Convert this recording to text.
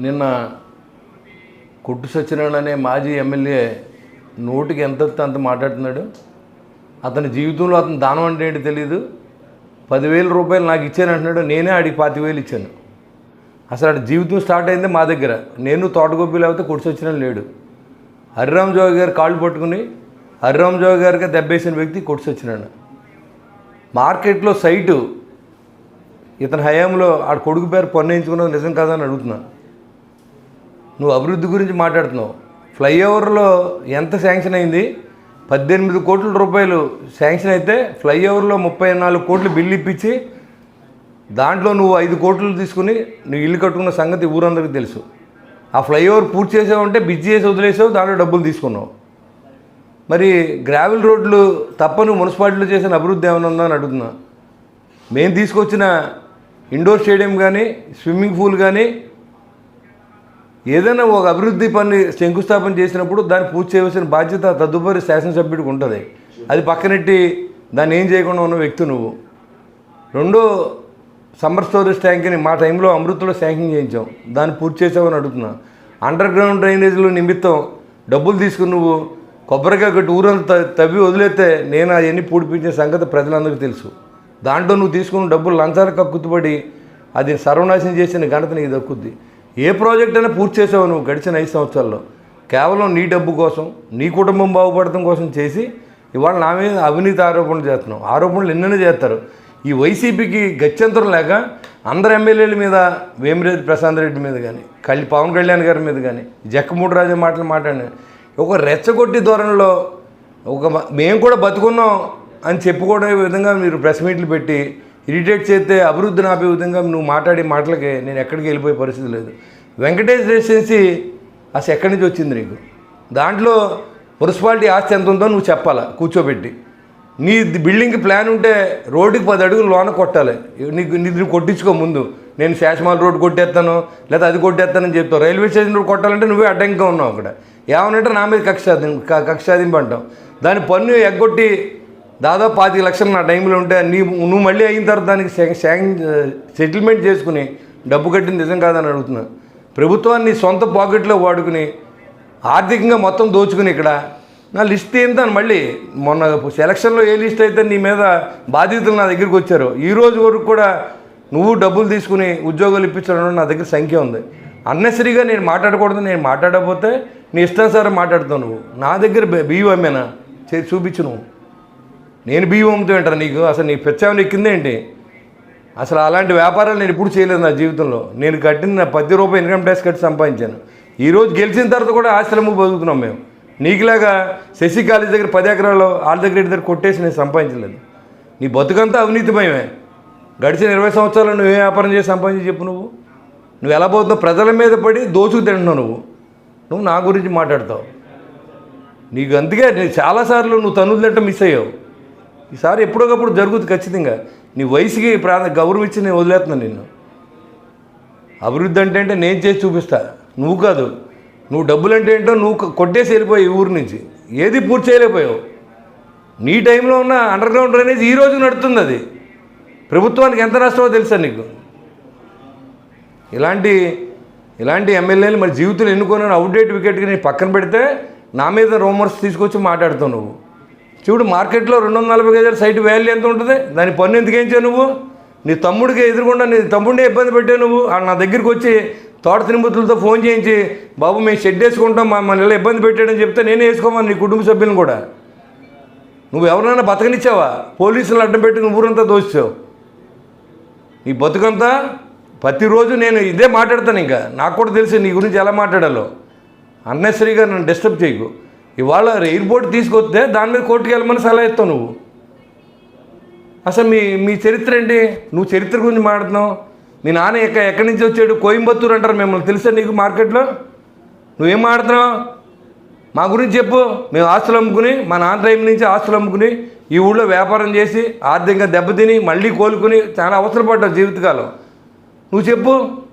నిన్న కొట్టు సత్యనారాయణ అనే మాజీ ఎమ్మెల్యే నోటికి ఎంత అంత మాట్లాడుతున్నాడు. అతని జీవితంలో అతని దానం అంటే ఏంటి తెలియదు పదివేల రూపాయలు నాకు ఇచ్చాను అంటున్నాడు. నేనే ఆడికి పాతి వేలు ఇచ్చాను. అసలు ఆడి జీవితం స్టార్ట్ అయింది మా దగ్గర. నేను తోటగొప్పి లేకపోతే కొట్టు సచ్చిన లేడు. హరిరామ్ జోగి గారు కాళ్ళు పట్టుకుని హరిరామ్ జోగి గారికి దెబ్బేసిన వ్యక్తి కొట్టు మార్కెట్లో సైటు ఇతని హయాంలో ఆడ కొడుకు పేరు పొన్నేయించుకున్నది నిజం కాదని అడుగుతున్నాను నువ్వు అభివృద్ధి గురించి మాట్లాడుతున్నావు. ఫ్లైఓవర్లో ఎంత శాంక్షన్ అయింది? పద్దెనిమిది కోట్ల రూపాయలు శాంక్షన్ అయితే ఫ్లైఓవర్లో ముప్పై నాలుగు కోట్లు బిల్లు ఇప్పించి దాంట్లో నువ్వు ఐదు కోట్లు తీసుకుని నువ్వు ఇల్లు కట్టుకున్న సంగతి ఊరందరికీ తెలుసు. ఆ ఫ్లైఓవర్ పూర్తి చేసావంటే బిజీ చేసి వదిలేసావు దాంట్లో డబ్బులు తీసుకున్నావు. మరి గ్రావెల్ రోడ్లు తప్ప నువ్వు మున్సిపాలిటీలో చేసిన అభివృద్ధి ఏమైనా ఉందా అని అడుగుతున్నా. మేము తీసుకొచ్చిన ఇండోర్ స్టేడియం కానీ స్విమ్మింగ్ పూల్ కానీ ఏదైనా ఒక అభివృద్ధి పని శంకుస్థాపన చేసినప్పుడు దాన్ని పూర్తి చేయవలసిన బాధ్యత తదుపరి శాసనసభ్యుడికి ఉంటుంది. అది పక్కనెట్టి దాన్ని ఏం చేయకుండా ఉన్న వ్యక్తి నువ్వు. రెండో సమ్మర్ స్టోరేజ్ ట్యాంక్ని మా టైంలో అమృత్లో శాంక్షన్ చేయించాం. దాన్ని పూర్తి చేసావని అడుగుతున్నా. అండర్ గ్రౌండ్ డ్రైనేజీలు నిమిత్తం డబ్బులు తీసుకుని నువ్వు కొబ్బరికాయ కట్టి ఊరంతా త- తవ్వి వదిలేస్తే నేను అవన్నీ పూడిపించిన సంగతి ప్రజలందరికీ తెలుసు. దాంట్లో నువ్వు తీసుకున్న డబ్బులు లంచాలకు కక్కుతుపడి అది సర్వనాశనం చేసిన ఘనత నీకు దక్కుద్ది. ఏ ప్రాజెక్ట్ అయినా పూర్తి చేసావు నువ్వు గడిచిన ఐదు సంవత్సరాల్లో? కేవలం నీ డబ్బు కోసం నీ కుటుంబం బాగుపడటం కోసం చేసి ఇవాళ నా మీద అవినీతి ఆరోపణలు చేస్తున్నావు. ఆరోపణలు ఎన్నెన్నో చేస్తారు. ఈ వైసీపీకి గత్యంతరం లేక అందరు ఎమ్మెల్యేల మీద వేమిరెడ్డి ప్రశాంత్ రెడ్డి మీద కానీ కళ్ళి పవన్ కళ్యాణ్ గారి మీద కానీ జక్కమూడి రాజు మాటలు మాట్లాడిన ఒక రెచ్చగొట్టి ధోరణిలో ఒక మేము కూడా బతుకున్నాం అని చెప్పుకోవడం విధంగా మీరు ప్రెస్ మీట్లు పెట్టి ఇరిటేట్ చేస్తే అభివృద్ధిని ఆపే విధంగా నువ్వు మాట్లాడే మాటలకి నేను ఎక్కడికి వెళ్ళిపోయే పరిస్థితి లేదు. వెంకటేష్ రెసిడెన్సీ అసలు ఎక్కడి నుంచి వచ్చింది నీకు? దాంట్లో మున్సిపాలిటీ ఆస్తి ఎంత ఉందో నువ్వు చెప్పాలా? కూర్చోబెట్టి. నీ బిల్డింగ్కి ప్లాన్ ఉంటే రోడ్డుకి పది అడుగులు లోన కొట్టాలి. నీకు నీ కొట్టించుకో ముందు. నేను శాసమాల రోడ్ కొట్టేస్తాను లేదా అది కొట్టేస్తానని చెప్తావు. రైల్వే స్టేషన్ రోడ్ కొట్టాలంటే నువ్వే అడ్డంగా ఉన్నావు అక్కడ. ఏమనంటే నా మీద కక్ష సాధిం- కక్ష సాధింపు అంటాం దాని పన్ను ఎగ్గొట్టి దాదాపు పాతిక లక్షలు నా టైంలో ఉంటే నీ నువ్వు మళ్ళీ అయిన తర్వాత దానికి సెటిల్మెంట్ చేసుకుని డబ్బు కట్టింది నిజం కాదని అడుగుతున్నా. ప్రభుత్వాన్ని సొంత పాకెట్లో వాడుకుని ఆర్థికంగా మొత్తం దోచుకుని ఇక్కడ నా లిస్ట్ ఏంటని మళ్ళీ మొన్న సెలక్షన్లో ఏ లిస్ట్ అయితే నీ మీద బాధితులు నా దగ్గరికి వచ్చారు ఈ రోజు వరకు కూడా నువ్వు డబ్బులు తీసుకుని ఉద్యోగాలు ఇప్పించడం నా దగ్గర సంఖ్య ఉంది. అన్నెసరిగా నేను మాట్లాడకూడదు నేను మాట్లాడకపోతే నీ ఇష్టం సరే మాట్లాడుతావు నువ్వు. నా దగ్గర బియ్యం చే- చూపించు నువ్వు. నేను బియ్యం అమ్ముతూ నీకు. అసలు నీ పెచ్చామని ఎక్కిందేంటి అసలు అలాంటి వ్యాపారాలు నేను ఎప్పుడు చేయలేదు నా జీవితంలో. నేను కట్టిన నా పది రూపాయలు ఇన్కమ్ ట్యాక్స్ కట్టి సంపాదించాను. ఈ రోజు గెలిచిన తర్వాత కూడా ఆశ్రమ బతుకుతున్నాం మేము. నీకులాగా శశి కాలేజ్ దగ్గర పది ఎకరాలు వాళ్ళ దగ్గర వీళ్ళ దగ్గర కొట్టేసి నేను సంపాదించలేదు. నీ బతుకంతా అవినీతిమయమే. గడిచిన ఇరవై సంవత్సరాలు నువ్వు ఏ వ్యాపారం చేసి సంపాదించి చెప్పు నువ్వు. నువ్వు ఎలా పోతున్నావు? ప్రజల మీద పడి దోచుకు తింటున్నావు నువ్వు. నువ్వు నా గురించి మాట్లాడతావు. నీకు అందుకే నేను చాలాసార్లు నువ్వు తనులు తింటే మిస్ అయ్యావు. ఈసారి ఎప్పుడోకప్పుడు జరుగుతుంది ఖచ్చితంగా. నీ వయసుకి ప్రాణ గౌరవం ఇచ్చి నేను వదిలేస్తున్నాను నిన్ను. అభివృద్ధి అంటే అంటే నేను చేసి చూపిస్తా. నువ్వు కాదు. నువ్వు డబ్బులు అంటే ఏంటో నువ్వు కొట్టేసి వెళ్ళిపోయావు ఈ ఊరు నుంచి. ఏది పూర్తి చేయలేకపోయావు. నీ టైంలో ఉన్న అండర్ గ్రౌండ్ డ్రైనేజ్ ఈ రోజు నడుస్తుంది అది. ప్రభుత్వానికి ఎంత నష్టమో తెలుసా నీకు? ఇలాంటి ఇలాంటి ఎమ్మెల్యేలు మరి జీవితంలో ఎన్నుకొని అవుట్డేట్ వికెట్కి నేను పక్కన పెడితే నా మీద రూమర్స్ తీసుకొచ్చి మాట్లాడుతావు నువ్వు. చూడు మార్కెట్లో రెండు వందల నలభై గజాల సైట్ వాల్యూ ఎంత ఉంటుంది? దాని పన్ను ఎందుకు వేయించావు నువ్వు? నీ తమ్ముడికి ఎదురుకుండా నీ తమ్ముడిని ఇబ్బంది పెట్టావు నువ్వు. ఆ నా దగ్గరికి వచ్చి తోట తిరుమతులతో ఫోన్ చేయించి బాబు మేము షెడ్ వేసుకుంటాం మమ్మల్ని మన ఇలా ఇబ్బంది పెట్టాడని చెప్తే నేనే వేసుకోమని నీ కుటుంబ సభ్యులను కూడా. నువ్వు ఎవరినైనా బతకనిచ్చావా? పోలీసులు అడ్డం పెట్టి నువ్వు ఊరంతా దోచావు నీ బతుకంతా ప్రతిరోజు నేను ఇదే మాట్లాడతాను ఇంకా. నాకు కూడా తెలిసి నీ గురించి ఎలా మాట్లాడాలో. అన్నెసరీగా నన్ను డిస్టర్బ్ చేయకు. ఇవాళ ఎయిర్పోర్ట్ తీసుకొస్తే దాని మీద కోర్టుకి వెళ్ళమని సలహా ఇస్తావు నువ్వు. అసలు మీ మీ చరిత్ర ఏంటి? నువ్వు చరిత్ర గురించి మాట్లాడుతున్నావు. మీ నాన్న ఎక్క ఎక్కడి నుంచి వచ్చాడు? కోయంబత్తూరు అంటారు మిమ్మల్ని. తెలుసా నీకు మార్కెట్లో? నువ్వేం మాట్లాడుతున్నావు? మా గురించి చెప్పు. మేము ఆస్తులు అమ్ముకుని మా నాన్న టైం నుంచి ఆస్తులు అమ్ముకుని ఈ ఊళ్ళో వ్యాపారం చేసి ఆర్థికంగా దెబ్బతిని మళ్ళీ కోలుకుని చాలా అవసరపడ్డావు జీవితకాలం. నువ్వు చెప్పు.